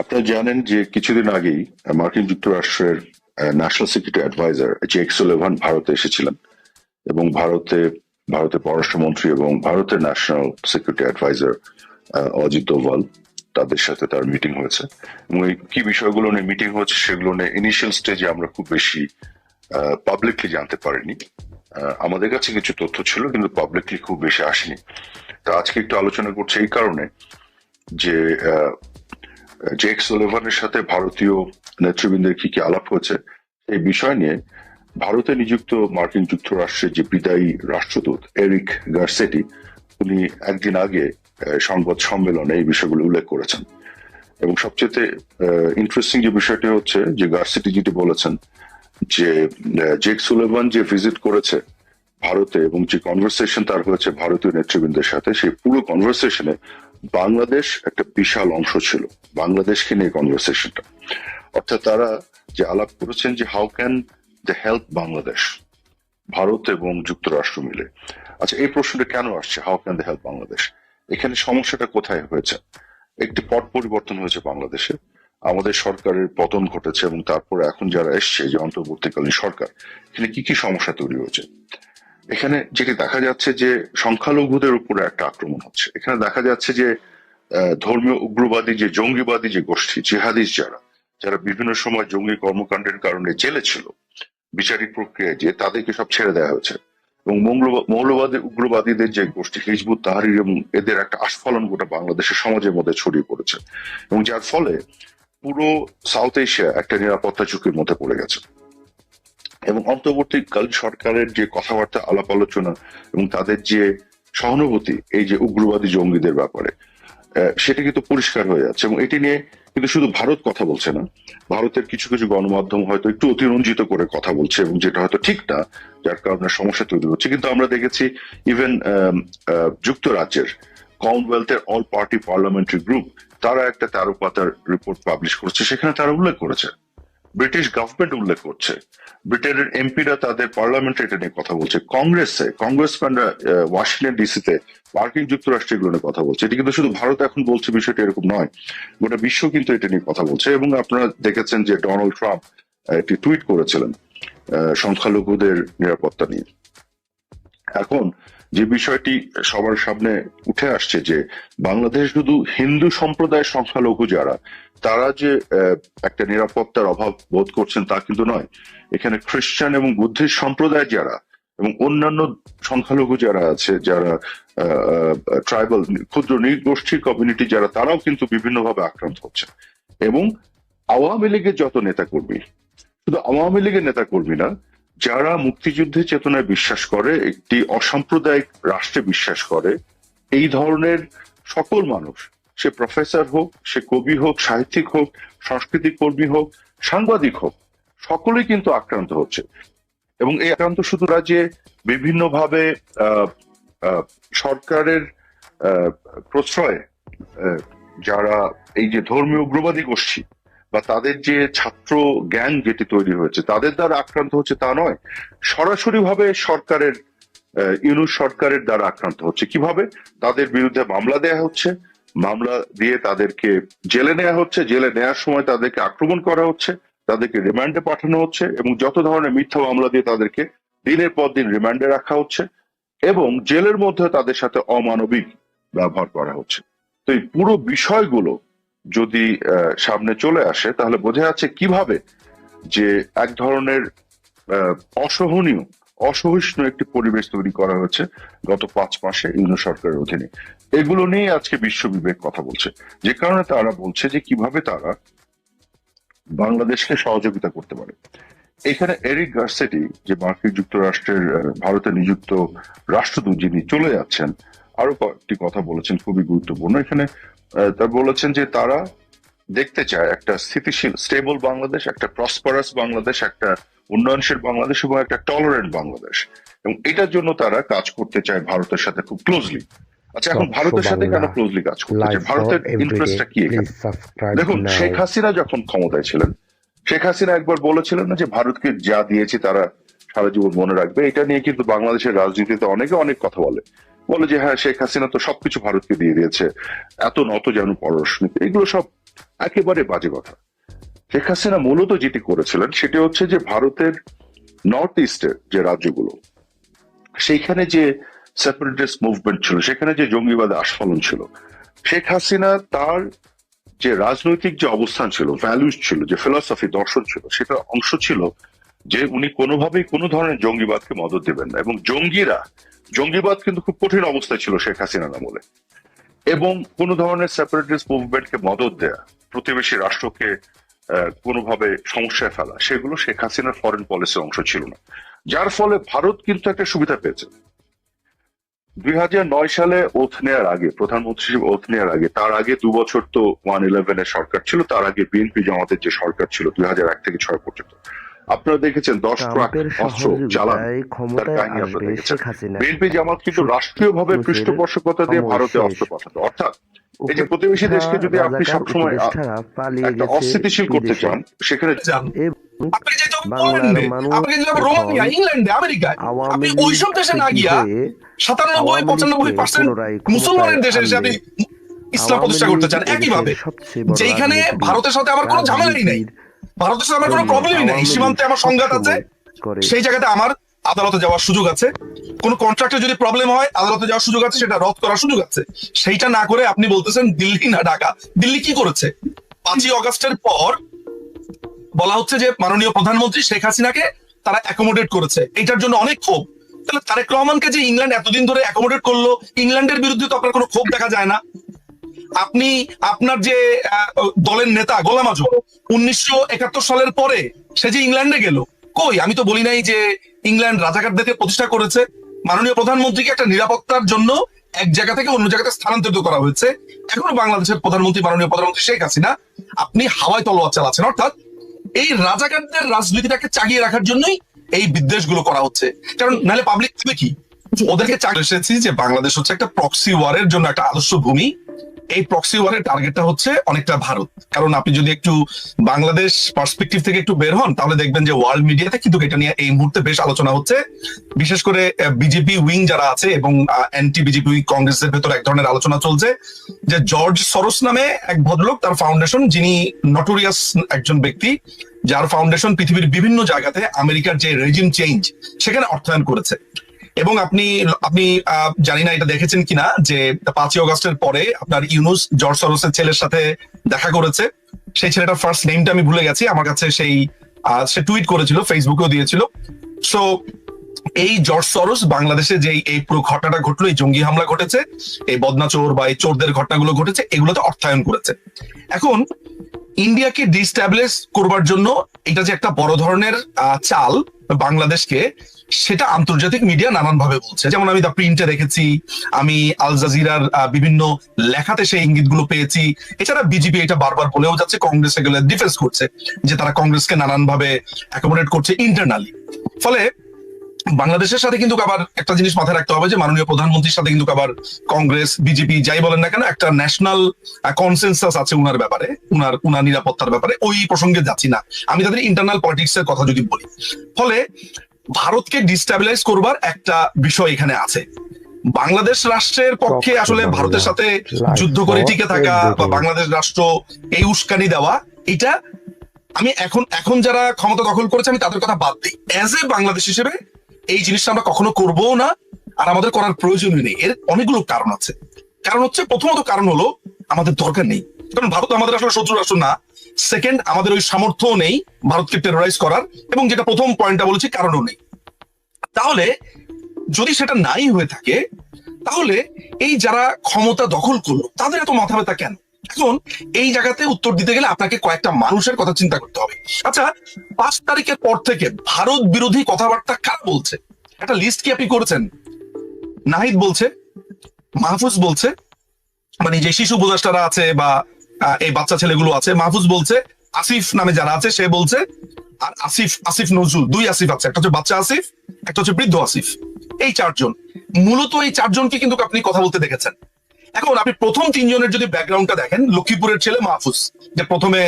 আপনারা জানেন যে কিছুদিন আগেই মার্কিন যুক্তরাষ্ট্রের national security adviser Jake Sullivan ভারতে এসেছিলেন এবং ভারতে, ভারতের পররাষ্ট্রমন্ত্রী এবং ভারতের national security adviser Ajit Doval তাদের সাথে তার মিটিং হয়েছে। এবং এই কি বিষয়গুলো নিয়ে মিটিং হয়েছে সেগুলো নিয়ে ইনিশিয়াল স্টেজে আমরা খুব বেশি পাবলিকলি জানতে পারিনি। আমাদের কাছে কিছু তথ্য ছিল কিন্তু পাবলিকলি খুব বেশি আসেনি। তো আজকে একটু আলোচনা করছে এই কারণে যে জেক সোলেভানের সাথে ভারতীয় নেতৃবৃন্দের কি কি আলাপ হয়েছে এই বিষয় নিয়ে ভারতে নিযুক্ত মার্কিন যুক্তরাষ্ট্রের যে বিদায়ী রাষ্ট্রদূত এরিক গার্সেটি, উনি একদিন আগে সংবাদ সম্মেলনে এই বিষয়গুলো উল্লেখ করেছেন। এবং সবচেয়ে ইন্টারেস্টিং যে বিষয়টি হচ্ছে যে গার্সেটি যেটি বলেছেন যে জেক সুলেভান যে ভিজিট করেছে ভারতে এবং যে কনভারসেশন তার হয়েছে ভারতীয় নেতৃবৃন্দের সাথে, সেই পুরো কনভারসেশনে বাংলাদেশ একটা বিশাল অংশ ছিল। বাংলাদেশকে নিয়ে কনভারসেশনটা অর্থাৎ তারা যে আলাপ করেছেন যে how can the help Bangladesh Bharat এবং যুক্তরাষ্ট্র মিলে। আচ্ছা এই প্রশ্নটা কেন আসছে? How can the help Bangladesh এখানে সমস্যাটা কোথায় হয়েছে? একটি পট পরিবর্তন হয়েছে বাংলাদেশে। আমাদের সরকারের পতন ঘটেছে এবং তারপর এখন যারা এসছে, যে অন্তর্বর্তীকালীন সরকার, এখানে কি কি সমস্যা তৈরি হয়েছে? এখানে যেটি দেখা যাচ্ছে যে সংখ্যালঘুদের উপরে একটা আক্রমণ হচ্ছে। এখানে দেখা যাচ্ছে যে ধর্মীয় উগ্রবাদী যে জঙ্গিবাদী যে গোষ্ঠী, জিহাদিস যারা যারা বিভিন্ন সময় জঙ্গি কর্মকাণ্ডের কারণে জেলে ছিল, বিচারিক প্রক্রিয়ায় যে তাদেরকে সব ছেড়ে দেওয়া হয়েছে। এবং মৌলবা- মৌলবাদী উগ্রবাদীদের যে গোষ্ঠী, হিজবুত, তাহারির এবং এদের একটা আস্ফলন গোটা বাংলাদেশের সমাজের মধ্যে ছড়িয়ে পড়েছে। এবং যার ফলে পুরো সাউথ এশিয়া একটা নিরাপত্তা ঝুঁকির মধ্যে পড়ে গেছে। এবং অন্তর্বর্তীকালীন সরকারের যে কথাবার্তা, আলাপ আলোচনা এবং তাদের যে সহানুভূতি, এই যে উগ্রবাদী জঙ্গিদের ব্যাপারে সেটা কিন্তু পরিষ্কার হয়ে যাচ্ছে এবং এটি নিয়ে কিন্তু শুধু ভারত কথা বলছে না, ভারতের কিছু কিছু গণমাধ্যম হয়তো একটু অতিরঞ্জিত করে কথা বলছে এবং যেটা হয়তো ঠিক না, যার কারণে সমস্যা তৈরি হচ্ছে। কিন্তু আমরা দেখেছি ইভেন যুক্তরাজ্যের কমনওয়েলথের অল পার্টি পার্লামেন্টারি গ্রুপ তারা একটা তেরো পাতার রিপোর্ট পাবলিশ করেছে, সেখানে তারা উল্লেখ করেছে। ব্রিটিশ গভর্নমেন্ট উল্লেখ করছে। ব্রিটেনের এমপিরা তাদের পার্লামেন্টে এটা নিয়ে কথা বলছে। কংগ্রেসে কংগ্রেসম্যানরা ওয়াশিংটন ডিসিতে মার্কিন যুক্তরাষ্ট্রে এগুলো নিয়ে কথা বলছে। এটি কিন্তু শুধু ভারত এখন বলছে বিষয়টা এরকম নয়, গোটা বিশ্ব কিন্তু এটা নিয়ে কথা বলছে। এবং আপনারা দেখেছেন যে ডোনাল্ড ট্রাম্প একটি টুইট করেছিলেন সংখ্যালঘুদের নিরাপত্তা নিয়ে। এখন যে বিষয়টি সবার সামনে উঠে আসছে যে বাংলাদেশ শুধু হিন্দু সম্প্রদায়ের সংখ্যালঘু যারা তারা যে একটা নিরাপত্তার অভাব বোধ করছেন তা কিন্তু নয়। এখানে খ্রিস্টান এবং বুদ্ধিস্ট সম্প্রদায় যারা এবং অন্যান্য সংখ্যালঘু যারা আছে, যারা ট্রাইবাল ক্ষুদ্র নৃগোষ্ঠীর কমিউনিটি যারা, তারাও কিন্তু বিভিন্নভাবে আক্রান্ত হচ্ছে এবং আওয়ামী লীগের যত নেতাকর্মী, শুধু আওয়ামী লীগের নেতাকর্মী না, যারা মুক্তিযুদ্ধের চেতনায় বিশ্বাস করে, একটি অসাম্প্রদায়িক রাষ্ট্রে বিশ্বাস করে, এই ধরনের সকল মানুষ সে প্রফেসর হোক, সে কবি হোক, সাহিত্যিক হোক সংস্কৃতি কর্মী হোক, সাংবাদিক হোক, সকলেই কিন্তু আক্রান্ত হচ্ছে। এবং এই আক্রান্ত শুধু রাজ্যে বিভিন্নভাবে সরকারের প্রশ্রয়ে যারা এই যে ধর্মীয় উগ্রবাদী গোষ্ঠী বা তাদের যে ছাত্র গ্যাং যেটি তৈরি হয়েছে, তাদের দ্বারা আক্রান্ত হচ্ছে তা নয় সরাসরি ভাবে সরকারের ইউনুস সরকারের দ্বারা আক্রান্ত হচ্ছে। কীভাবে? তাদের বিরুদ্ধে মামলা দেয়া হচ্ছে মামলা দিয়ে তাদেরকে জেলে নেওয়া হচ্ছে। জেলে নেওয়ার সময় তাদেরকে আক্রমণ করা হচ্ছে, তাদেরকে রিমান্ডে পাঠানো হচ্ছে এবং যত ধরনের মিথ্যা মামলা দিয়ে তাদেরকে দিনের পর দিন রিমান্ডে রাখা হচ্ছে এবং জেলের মধ্যে তাদের সাথে অমানবিক ব্যবহার করা হচ্ছে। তো এই পুরো বিষয়গুলো যদি সামনে চলে আসে, তাহলে বোঝা যাচ্ছে কীভাবে যে এক ধরনের অসহনীয় অসহিষ্ণু একটি পরিবেশ তৈরি করা হয়েছে গত পাঁচ মাসে ইউনো সরকারের অধীনে। এগুলো নিয়ে আজকে বিশ্ব বিবেক কথা বলছে। যে কারণে তারা বলছে যে কীভাবে তারা বাংলাদেশকে সহযোগিতা করতে পারে। এখানে এরিক গার্সেটি, যে মার্কিন যুক্তরাষ্ট্রের ভারতে নিযুক্ত রাষ্ট্রদূত যিনি চলে যাচ্ছেন আরও কয়েকটি কথা বলেছেন, খুবই গুরুত্বপূর্ণ। এখানে তারা বলেছেন যে তারা দেখতে চায় একটা স্থিতিশীল স্টেবল বাংলাদেশ একটা প্রসপারাস বাংলাদেশ একটা উন্নয়নশীল বাংলাদেশ এবং একটা টলারেন্ট বাংলাদেশ। এবং এটার জন্য তারা কাজ করতে চায় ভারতের সাথে খুব ক্লোজলি আচ্ছা এখন ভারতের সাথে কেন ক্লোজলি কাজ করতে চায়? ভারতের ইন্টারেস্টটা কি দেখুন শেখ হাসিনা যখন ক্ষমতায় ছিলেন শেখ হাসিনা একবার বলেছিলেন না যে ভারতকে যা দিয়েছে তারা সারা জীবন মনে রাখবে। এটা নিয়ে কিন্তু বাংলাদেশের রাজনীতিতে অনেকে অনেক কথা বলে। বলে যে হ্যাঁ শেখ হাসিনা তো সবকিছু ভারতকে দিয়ে দিয়েছে। এত নত যেন পররাষ্ট্রনীতি এগুলো সব একেবারে বাজে কথা। শেখ হাসিনা মূলত যেটি করেছিলেন সেটি হচ্ছে যে ভারতের নর্থ ইস্টের যে রাজ্যগুলো, সেইখানে যে সেপারেটিস্ট মুভমেন্ট ছিল, সেখানে যে জঙ্গিবাদে আস্ফলন ছিল, শেখ হাসিনা তার যে রাজনৈতিক যে অবস্থান ছিল ভ্যালুস ছিল, যে ফিলসফি দর্শন ছিল, সেটা অংশ ছিল যে উনি কোনোভাবেই কোনো ধরনের জঙ্গিবাদকে মদত দেবেন না। এবং জঙ্গিরা, জঙ্গিবাদ কিন্তু খুব কঠিন অবস্থায় ছিল শেখ হাসিনার আমলে এবং কোনো ধরনের সেপারেটিস্ট মুভমেন্টকে মদত দেয়া, প্রতিবেশী রাষ্ট্রকে কোনোভাবে সমস্যায় ফেলা, সেগুলো শেখ হাসিনার ফরেন পলিসির অংশ ছিল না। যার ফলে ভারত কিন্তু একটা সুবিধা পেয়েছে। দুই হাজার নয় সালে ওথ নেয়ার আগে, প্রধানমন্ত্রী হিসেবে ওথ নেয়ার আগে, তার আগে দু বছর তো ওয়ান ইলেভেনের সরকার ছিল, তার আগে বিএনপি জামাতের যে সরকার ছিল, দুই হাজার এক থেকে ছয় পর্যন্ত। আপনারা দেখেছেন দশ ট্রাক অস্ত্র চালান তার কাহিনী আপনারা দেখেছেন বিএনপি জামাত কিন্তু রাষ্ট্রীয়ভাবে রুশের পৃষ্ঠপোষকতা দিয়ে ভারতে অস্ত্র পাঠাতো অর্থাৎ এই যে প্রতিবেশী দেশকে যদি আপনি সবসময় একটা অস্থিতিশীল করতে চান সেখানে আপনি যে পোল্যান্ডে আপনি যে রোমানিয়া ইংল্যান্ডে আমেরিকায় আপনি ওইসব দেশে না গিয়া সাতানব্বই পঁচানব্বই পার্সেন্ট মুসলমানের দেশে এসে আপনি ইসলাম প্রতিষ্ঠা করতে চান একইভাবে। যেখানে ভারতের সাথে আমার কোনো ঝামেলাই নেই। ভারতের সাথে আমার কোনো প্রবলেমই নেই। সীমান্তে আমার সংঘাত আছে। সেই জায়গাতে আমার আদালতে যাওয়ার সুযোগ আছে। কোন কন্ট্রাক্টে যদি প্রবলেম হয় আদালতে যাওয়ার সুযোগ আছে সেটা রদ করার সুযোগ আছে। সেইটা না করে আপনি বলতেছেন দিল্লি না ঢাকা। দিল্লি কি করেছে? পাঁচই অগস্টের পর বলা হচ্ছে যে মাননীয় প্রধানমন্ত্রী শেখ হাসিনাকে তারা অ্যাকোমোডেট করেছে। এটার জন্য অনেক ক্ষোভ। তাহলে তারেক রহমানকে যে ইংল্যান্ড এতদিন ধরে অ্যাকোমোডেট করল ইংল্যান্ডের বিরুদ্ধে তো আপনার কোনো ক্ষোভ দেখা যায় না। আপনি আপনার যে দলের নেতা গোলাম আজম উনিশশো একাত্তর সালের পরে সে যে ইংল্যান্ডে গেল কই? আমি তো বলি নাই যে ইংল্যান্ড রাজাকারদেরকে প্রতিষ্ঠা করেছে। মাননীয় প্রধানমন্ত্রীকে একটা নিরাপত্তার জন্য এক জায়গা থেকে অন্য জায়গাতে স্থানান্তরিত করা হয়েছে। এখনও বাংলাদেশের প্রধানমন্ত্রী মাননীয় প্রধানমন্ত্রী শেখ হাসিনা আপনি হাওয়ায় তলোয়ার চালাচ্ছেন। অর্থাৎ এই রাজাকারদের রাজনীতিটাকে চাগিয়ে রাখার জন্যই এই বিদ্বেষগুলো করা হচ্ছে। কারণ নাহলে পাবলিক থাকবে কি? ওদেরকে চাকরি এসেছি যে বাংলাদেশ হচ্ছে একটা প্রক্সি ওয়ারের জন্য একটা আদর্শ ভূমি। এই প্রক্সি ওয়ারের টার্গেটটা হচ্ছে অনেকটা ভারত। কারণ আপনি যদি একটু বাংলাদেশ পার্সপেক্টিভ থেকে একটু বের হন, তাহলে দেখবেন যে ওয়ার্ল্ড মিডিয়াতে কিন্তু এটা নিয়ে এই মুহূর্তে বেশ আলোচনা হচ্ছে। বিশেষ করে বিজেপি উইং যারা আছে এবং অ্যান্টি বিজেপি উইং কংগ্রেসের ভেতর এক ধরনের আলোচনা চলছে যে জর্জ সরোস নামে এক ভদ্রলোক, তার ফাউন্ডেশন যিনি নটোরিয়াস একজন ব্যক্তি, যার ফাউন্ডেশন পৃথিবীর বিভিন্ন জায়গাতে আমেরিকার যে রেজিম চেঞ্জ সেখানে অর্থায়ন করেছে। এবং আপনি আপনি জানি না এটা দেখেছেন কিনা যে পাঁচই অগস্টের পরে আপনার ইউনুস জর্জ সরোসের ছেলের সাথে দেখা করেছে। সেই ছেলেটার ফার্স্ট নেমটা আমি ভুলে গেছি। আমার কাছে সেই সে টুইট করেছিল ফেসবুকেও দিয়েছিল। সো এই জর্জ সরোস বাংলাদেশে যে এই পুরো ঘটনাটা ঘটলো, এই জঙ্গি হামলা ঘটেছে, এই বদনা চোর বা এই চোরদের ঘটনাগুলো ঘটেছে, এগুলোতে অর্থায়ন করেছে। এখন, ইন্ডিয়াকে ডিস্ট্যাবলিশ করবার জন্য এটা যে একটা বড় ধরনের চাল বাংলাদেশকে সেটা আন্তর্জাতিক মিডিয়া নানান ভাবে বলছে। যেমন আমি দা প্রিন্টে দেখেছি, আমি আল জাজিরার বিভিন্ন লেখাতে সেই ইঙ্গিতগুলো পেয়েছি। এছাড়া বিজেপি এটা বারবার বলেও যাচ্ছে, কংগ্রেস এগুলো ডিফেন্স করছে, যে তারা কংগ্রেসকে নানান ভাবে অ্যাকোমোডেট করছে ইন্টারনালি ফলে বাংলাদেশের সাথে কিন্তু আবার একটা জিনিস মাথায় রাখতে হবে যে মাননীয় প্রধানমন্ত্রীর সাথে কিন্তু আবার কংগ্রেস বিজেপি যাই বলেন না কেন একটা ন্যাশনাল কনসেন্সাস আছে উনার ব্যাপারে উনার উনার নিরাপত্তার ব্যাপারে। ওই প্রসঙ্গে যাচ্ছি না। আমি তাদের ইন্টারনাল পলিটিক্স এর কথা যদি বলি। ফলে ভারতকে ডিস্টাবিলাইজ করবার একটা বিষয় এখানে আছে। বাংলাদেশ রাষ্ট্রের পক্ষে আসলে ভারতের সাথে যুদ্ধ করে টিকে থাকা বা বাংলাদেশ রাষ্ট্র এই উস্কানি দেওয়া এটা আমি এখন এখন যারা ক্ষমতা দখল করেছে আমি তাদের কথা বাদ দিই। অ্যাজ এ বাংলাদেশ হিসেবে এই জিনিসটা আমরা কখনো করব না, আর আমাদের করার প্রয়োজনই নেই। এর অনেকগুলো কারণ আছে। কারণ হচ্ছে, প্রথমত কারণ হলো, আমাদের দরকার নেই। কারণ ভারত আমাদের আসলে শত্রু রাষ্ট্র না। সেকেন্ড আমাদের ওই সামর্থ্য নেই ভারতকে টেরোরাইজ করার, এবং যেটা প্রথম পয়েন্টটা বলেছি, কারণও নেই। তাহলে, যদি সেটা নাই হয়ে থাকে, তাহলে এই যারা ক্ষমতা দখল করল, তাদের এত মাথা ব্যথা কেন? এখন এই জায়গাতে উত্তর দিতে গেলে আপনাকে কয়েকটা মানুষের কথা চিন্তা করতে হবে। আচ্ছা পাঁচ তারিখের পর থেকে ভারত বিরোধী কথাবার্তা কারা বলছে? একটা লিস্ট কি আপনি করেছেন? নাহিদ বলছে, মাহফুজ বলছে মানে যে শিশু উপদেষ্টারা আছে বা এই বাচ্চা ছেলেগুলো আছে, মাহফুজ বলছে, আসিফ নামে যারা আছে, সে বলছে, আর আসিফ আসিফ নজরুল, দুই আসিফ আছে, একটা হচ্ছে বাচ্চা আসিফ, একটা হচ্ছে বৃদ্ধ আসিফ। এই চারজন। মূলত এই চারজনকে কিন্তু আপনি কথা বলতে দেখেছেন। এখন আপনি প্রথম তিনজনের যদি ব্যাকগ্রাউন্ডটা দেখেন, লক্ষ্মীপুরের ছেলে মাহফুজ, যে প্রথমে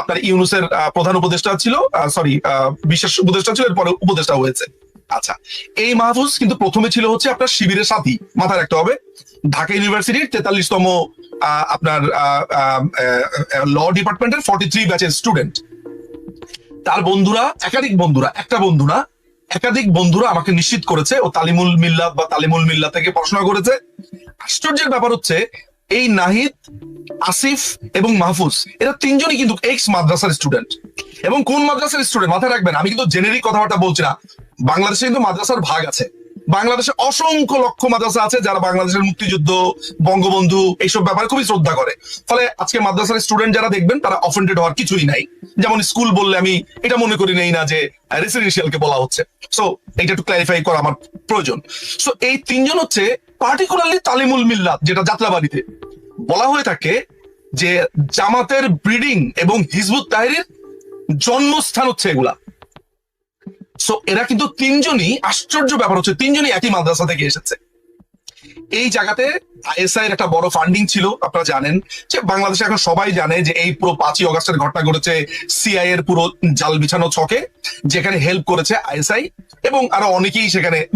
আপনার ইউনুসের প্রধান উপদেষ্টা ছিল সরি বিশেষ উপদেষ্টা ছিল, এরপরে উপদেষ্টা হয়েছে। আচ্ছা এই মাহফুজ কিন্তু প্রথমে ছিল হচ্ছে আপনার শিবিরের সাথী, মাথায় রাখতে হবে। ঢাকা ইউনিভার্সিটির তেতাল্লিশতম আপনার ল ডিপার্টমেন্টের ফর্টি থ্রি ব্যাচের স্টুডেন্ট তার বন্ধুরা, একাধিক বন্ধুরা, একটা বন্ধু না একাধিক বন্ধুরা আমাকে নিশ্চিত করেছে ও তালিমুল মিল্লাত বা তালিমুল মিল্লা থেকে পড়াশোনা করেছে। আশ্চর্যের ব্যাপার হচ্ছে, এই নাহিদ, আসিফ এবং মাহফুজ, এরা তিনজনই কিন্তু এক্স মাদ্রাসার স্টুডেন্ট এবং কোন মাদ্রাসার স্টুডেন্ট মাথায় রাখবেন, আমি কিন্তু জেনেরিক কথাবার্তা বলছি না। বাংলাদেশে কিন্তু মাদ্রাসার ভাগ আছে। বাংলাদেশে অসংখ্য লক্ষ মাদ্রাসা আছে যারা বাংলাদেশের মুক্তিযুদ্ধ, বঙ্গবন্ধু এইসব ব্যাপারে খুবই শ্রদ্ধা করে। ফলে আজকে মাদ্রাসার স্টুডেন্ট যারা দেখবেন, তারা অফেন্ডেড হওয়ার কিছুই নাই। যেমন স্কুল বললে আমি এটা মনে করি নেই না যে রেসিডেন্সিয়ালকে বলা হচ্ছে। সো এটা একটু ক্লারিফাই করা আমার প্রয়োজন। সো এই তিনজন হচ্ছে পার্টিকুলারলি তালিমুল মিল্লাত, যেটা যাত্রাবাড়িতে বলা হয়ে থাকে যে, জামাতের ব্রিডিং এবং হিজবুত তাহিরের জন্মস্থান হচ্ছে এগুলা। সো এরা কিন্তু তিনজনই আশ্চর্য ব্যাপার হচ্ছে, তিনজনই একই মাদ্রাসা থেকে এসেছে। এই জায়গাতে আইএসআই এর একটা বড় ফান্ডিং ছিল, আপনারা জানেন, যে বাংলাদেশে এখন সবাই জানে যে এই পুরো পাঁচই অগাস্টের ঘটনা ঘটেছে সিআই এর পুরো জাল বিছানো ছকে, যেখানে হেল্প করেছে আইএসআই এবং আরও অনেকেই সেখানে